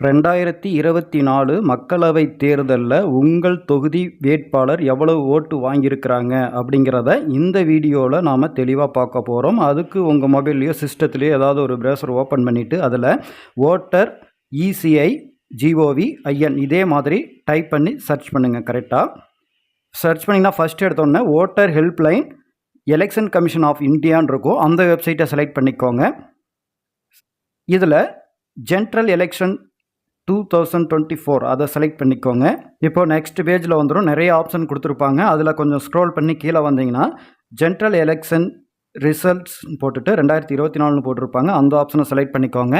ரெண்டாயிரத்தி இருபத்தி நாலு மக்களவைத் தேர்தலில் உங்கள் தொகுதி வேட்பாளர் எவ்வளவு ஓட்டு வாங்கியிருக்கிறாங்க அப்படிங்கிறத இந்த வீடியோவில் நாம் தெளிவாக பார்க்க போகிறோம் அதுக்கு உங்கள் மொபைல்லையோ சிஸ்டத்துலேயோ ஏதாவது ஒரு ப்ரௌசர் ஓப்பன் பண்ணிவிட்டு அதில் ஓட்டர் இசிஐ ஜிஓவி ஐஎன் இதே மாதிரி டைப் பண்ணி சர்ச் பண்ணுங்கள் கரெக்டாக சர்ச் பண்ணிங்கன்னா ஃபஸ்ட் எடுத்தோடனே voter helpline election commission of இந்தியான்னு இருக்கும். அந்த வெப்சைட்டை செலக்ட் பண்ணிக்கோங்க. இதில் general election two thousand twenty four அதை செலக்ட் பண்ணிக்கோங்க. இப்போ நெக்ஸ்ட் பேஜில் வந்துடும் நிறைய ஆப்ஷன் கொடுத்துருப்பாங்க. அதில் கொஞ்சம் ஸ்க்ரோல் பண்ணி கீழே வந்தீங்கன்னா ஜென்ட்ரல் எலெக்ஷன் ரிசல்ட்ஸ் போட்டுட்டு ரெண்டாயிரத்தி இருபத்தி நாலுன்னு போட்டிருப்பாங்க. அந்த ஆப்ஷனை செலக்ட் பண்ணிக்கோங்க.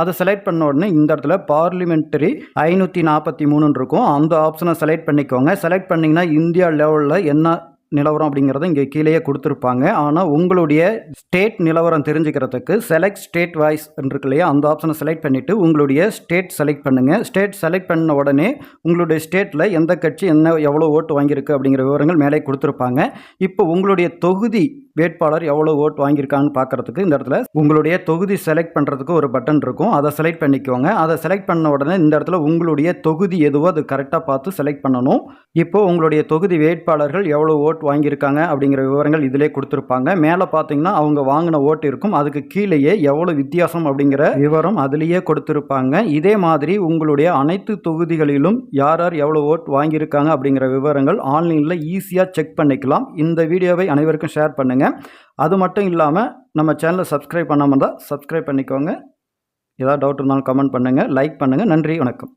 அதை செலக்ட் பண்ண உடனே இந்த இடத்துல பார்லிமெண்ட்ரி ஐநூற்றி நாற்பத்தி மூணுன்னு இருக்கும். அந்த ஆப்ஷனை செலக்ட் பண்ணிக்கோங்க. செலக்ட் பண்ணிங்கன்னா இந்தியா லெவலில் என்ன நிலவரம் அப்படிங்கிறத இங்கே கீழேயே கொடுத்துருப்பாங்க. ஆனால் உங்களுடைய ஸ்டேட் நிலவரம் தெரிஞ்சுக்கிறதுக்கு செலக்ட் ஸ்டேட் வாய்ஸ் இருக்கு இல்லையா? அந்த ஆப்ஷனை செலக்ட் பண்ணிவிட்டு உங்களுடைய ஸ்டேட் செலக்ட் பண்ணுங்கள் ஸ்டேட் செலக்ட் பண்ண உடனே உங்களுடைய ஸ்டேட்டில் எந்த கட்சி என்ன எவ்வளோ ஓட்டு வாங்கியிருக்கு அப்படிங்கிற விவரங்கள் மேலே கொடுத்துருப்பாங்க. இப்போ உங்களுடைய தொகுதி வேட்பாளர் எவ்வளோ ஓட் வாங்கியிருக்கான்னு பார்க்குறதுக்கு இந்த இடத்துல உங்களுடைய தொகுதி செலக்ட் பண்ணுறதுக்கு ஒரு பட்டன் இருக்கும். அதை செலக்ட் பண்ணிக்கோங்க. அதை செலக்ட் பண்ண உடனே இந்த இடத்துல உங்களுடைய தொகுதி எதுவோ அது கரெக்டாக பார்த்து செலக்ட் பண்ணணும். இப்போ உங்களுடைய தொகுதி வேட்பாளர்கள் எவ்வளோ ஓட் வாங்கியிருக்காங்க அப்படிங்கிற விவரங்கள் இதிலே கொடுத்துருப்பாங்க. மேலே பார்த்தீங்கன்னா அவங்க வாங்கின ஓட்டு இருக்கும். அதுக்கு கீழேயே எவ்வளோ வித்தியாசம் அப்படிங்கிற விவரம் அதுலேயே கொடுத்துருப்பாங்க. இதே மாதிரி உங்களுடைய அனைத்து தொகுதிகளிலும் யார் யார் எவ்வளோ ஓட் வாங்கியிருக்காங்க அப்படிங்கிற விவரங்கள் ஆன்லைனில் ஈஸியாக செக் பண்ணிக்கலாம். இந்த வீடியோவை அனைவருக்கும் ஷேர் பண்ணுங்கள் அது மட்டும் இல்லாமல் நம்ம சேனலை சப்ஸ்கிரைப் பண்ணாமல் இருந்தால் சப்ஸ்கிரைப் பண்ணிக்கோங்க. ஏதாவது டவுட் இருந்தாலும் கமெண்ட் பண்ணுங்கள் லைக் பண்ணுங்கள் நன்றி வணக்கம்.